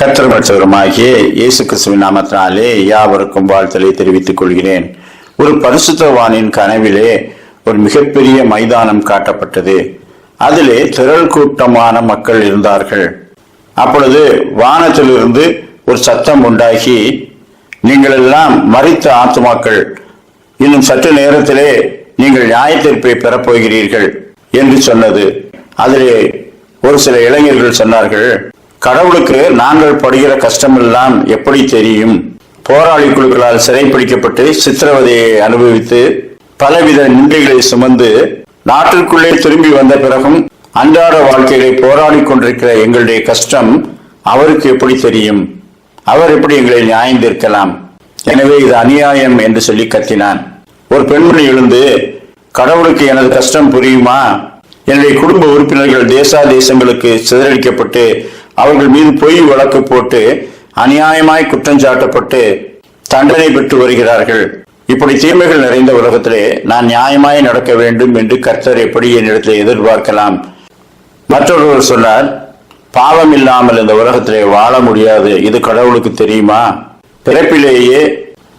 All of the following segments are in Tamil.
கத்திரமற்றவருமாகிய இயேசு கிறிஸ்துவின் நாமத்தினாலே யாவருக்கும் வாழ்த்தலை தெரிவித்துக் கொள்கிறேன். ஒரு பரிசுத்தவானின் கனவிலே ஒரு மிகப்பெரிய மைதானம் காட்டப்பட்டது. அதிலே திரள் கூட்டமான மக்கள் இருந்தார்கள். அப்பொழுது வானத்திலிருந்து ஒரு சத்தம் உண்டாகி நீங்கள் எல்லாம் மறித்த ஆத்துமாக்கள் இன்னும் சற்று நேரத்திலே நீங்கள் நியாயத்தீர்ப்பை பெறப்போகிறீர்கள் என்று சொன்னது. அதிலே ஒரு சில இளைஞர்கள் சொன்னார்கள் கடவுளுக்கு நாங்கள் படுகிற கஷ்டமெல்லாம் எப்படி தெரியும்? போராளி குழுக்களால் சிறைப்பிடிக்கப்பட்டு சித்திரவதையை அனுபவித்து பலவித நின்றைகளை சுமந்து நாட்டிற்குள்ளே திரும்பி வந்த பிறகும் அன்றாட வாழ்க்கையிலே போராடி கொண்டிருக்கிற எங்களுடைய கஷ்டம் அவருக்கு எப்படி தெரியும்? அவர் எப்படி எங்களை நியாயந்திருக்கலாம் எனவே இது அநியாயம் என்று சொல்லி கத்தினான். ஒரு பெண்மணி எழுந்து கடவுளுக்கு எனது கஷ்டம் புரியுமா? என்னுடைய குடும்ப உறுப்பினர்கள் தேசா தேசங்களுக்கு சிதறடிக்கப்பட்டு அவர்கள் மீது பொய் வழக்கு போட்டு அநியாயமாய் குற்றம் சாட்டப்பட்டு தண்டனை பெற்று வருகிறார்கள். இப்படி தீமைகள் நிறைந்த உலகத்திலே நான் நியாயமாய் நடக்க வேண்டும் என்று கர்த்தர் எப்படி என்னிடத்தில் எதிர்பார்க்கலாம்? மற்றொருவர் சொன்னார் பாவம் இல்லாமல் இந்த உலகத்திலே வாழ முடியாது. இது கடவுளுக்கு தெரியுமா? பிறப்பிலேயே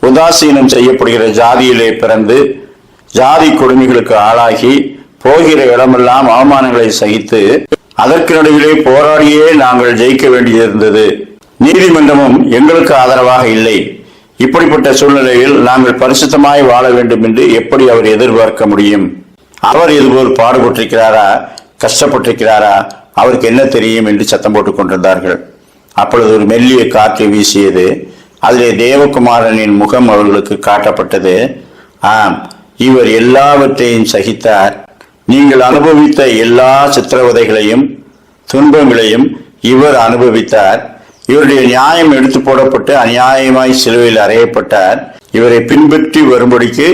உதாசீனம் செய்யப்படுகிற ஜாதியிலே பிறந்து ஜாதி கொடுமைகளுக்கு ஆளாகி போகிற இடமெல்லாம் அவமானங்களை சகித்து அதற்கு நடுவிலே போராடியே நாங்கள் ஜெயிக்க வேண்டியிருந்தது. நீதிமன்றமும் எங்களுக்கு ஆதரவாக இல்லை. இப்படிப்பட்ட சூழ்நிலையில் நாங்கள் பரிசுத்தமாய் வாழ வேண்டும் என்று எப்படி அவர் எதிர்பார்க்க முடியும்? அவர் இதுபோல் பாடுபட்டிருக்கிறாரா? கஷ்டப்பட்டிருக்கிறாரா? அவருக்கு என்ன தெரியும் என்று சத்தம் போட்டுக் கொண்டிருந்தார்கள். அப்பொழுது ஒரு மெல்லிய காற்று வீசியது. அதிலே தேவகுமாரனின் முகம் அவர்களுக்கு காட்டப்பட்டது. ஆம் இவர் எல்லாவற்றையும் சகித்தார். நீங்கள் அனுபவித்த எல்லா சித்திரவதைகளையும் துன்பங்களையும் இவர் அனுபவித்தார். இவருடைய நியாயம் எடுத்து போடப்பட்டு அநியாயமாய் சிலுவையில் அறையப்பட்டார். இவரை பின்பற்றி வரும்படிக்கு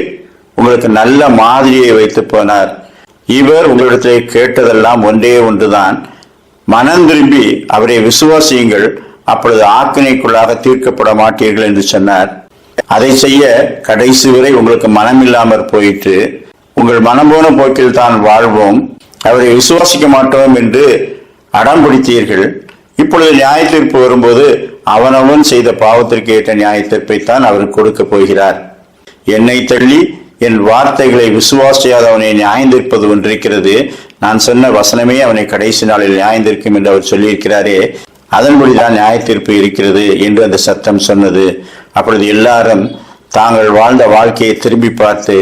உங்களுக்கு நல்ல மாதிரியை வைத்து போனார். இவர் உங்களிடத்திலே கேட்டதெல்லாம் ஒன்றே ஒன்றுதான். மனம் திரும்பி அவரை விசுவாசியுங்கள். அப்பொழுது ஆக்கினைக்குள்ளாக தீர்க்கப்பட மாட்டீர்கள் என்று சொன்னார். அதை செய்ய கடைசி வரை உங்களுக்கு மனம் இல்லாமற் போயிற்று. உங்கள் மனம்போன போக்கில் தான் வாழ்வோம். அவரை விசுவாசிக்க மாட்டோம் என்று அடம் பிடித்தீர்கள். இப்பொழுது நியாய தீர்ப்பு வரும்போது அவனவன் செய்த பாவத்திற்கு ஏற்ற நியாய தீர்ப்பை தான் அவர் கொடுக்க போகிறார். என்னை தள்ளி என் வார்த்தைகளை விசுவாசியாதவனை நியாயந்திருப்பது ஒன்றிருக்கிறது. நான் சொன்ன வசனமே அவனை கடைசி நாளில் நியாயந்திருக்கும் என்று அவர் சொல்லியிருக்கிறாரே. அதன்படிதான் நியாய தீர்ப்பு இருக்கிறது என்று அந்த சத்தம் சொன்னது. அப்பொழுது எல்லாரும் தாங்கள் வாழ்ந்த வாழ்க்கையை திரும்பி பார்த்து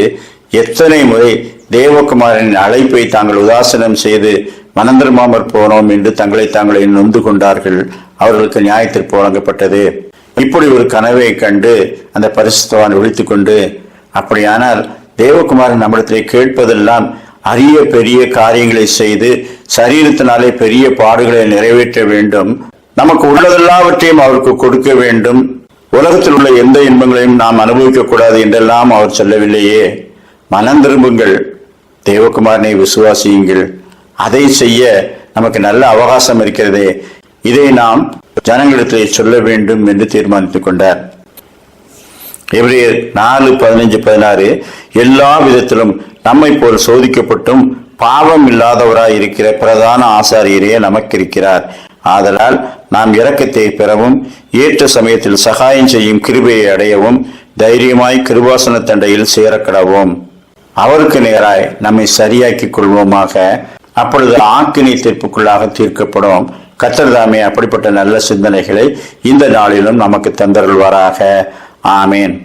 எத்தனை முறை தேவகுமாரின் அழைப்பை தாங்கள் உதாசனம் செய்து மனந்திருமாமற் போனோம் என்று தங்களை தாங்களை நொந்து கொண்டார்கள். அவர்களுக்கு நியாயத்திற்கு வழங்கப்பட்டது. இப்படி ஒரு கனவை கண்டு அந்த பரிசுத்தவான் விழித்து கொண்டு அப்படியானால் தேவகுமாரன் நம்மிடத்திலே கேட்பதெல்லாம் அரிய பெரிய காரியங்களை செய்து சரீரத்தினாலே பெரிய பாடுகளை நிறைவேற்ற வேண்டும். நமக்கு உள்ளதெல்லாவற்றையும் அவருக்கு கொடுக்க வேண்டும். உலகத்தில் உள்ள எந்த இன்பங்களையும் நாம் அனுபவிக்க கூடாது என்றெல்லாம் அவர் சொல்லவில்லையே. மனம் திரும்புங்கள். தேவகுமாரனை விசுவாசியுங்கள். அதை செய்ய நமக்கு நல்ல அவகாசம் இருக்கிறதே. இதை நாம் ஜனங்களிடத்திலே சொல்ல வேண்டும் என்று தீர்மானித்துக் கொண்டார். எபிரேயர் நாலு பதினஞ்சு பதினாறு எல்லா விதத்திலும் நம்மை போல் சோதிக்கப்பட்டும் பாவம் இல்லாதவராய் இருக்கிற பிரதான ஆசாரியரே நமக்கு இருக்கிறார். ஆதலால் நாம் இரக்கத்தை பெறவும் ஏற்ற சமயத்தில் சகாயம் செய்யும் கிருபையை அடையவும் தைரியமாய் கிருபாசன தண்டையில் சேரக்கடவோம். அவருக்கு நேராய் நம்மை சரியாக்கிக் கொள்வோமாக. அப்பொழுது ஆக்கினை தீர்ப்புக்குள்ளாக தீர்க்கப்படும். கத்தர்தாமே அப்படிப்பட்ட நல்ல சிந்தனைகளை இந்த நாளிலும் நமக்கு தந்தருள்வாராக. ஆமேன்.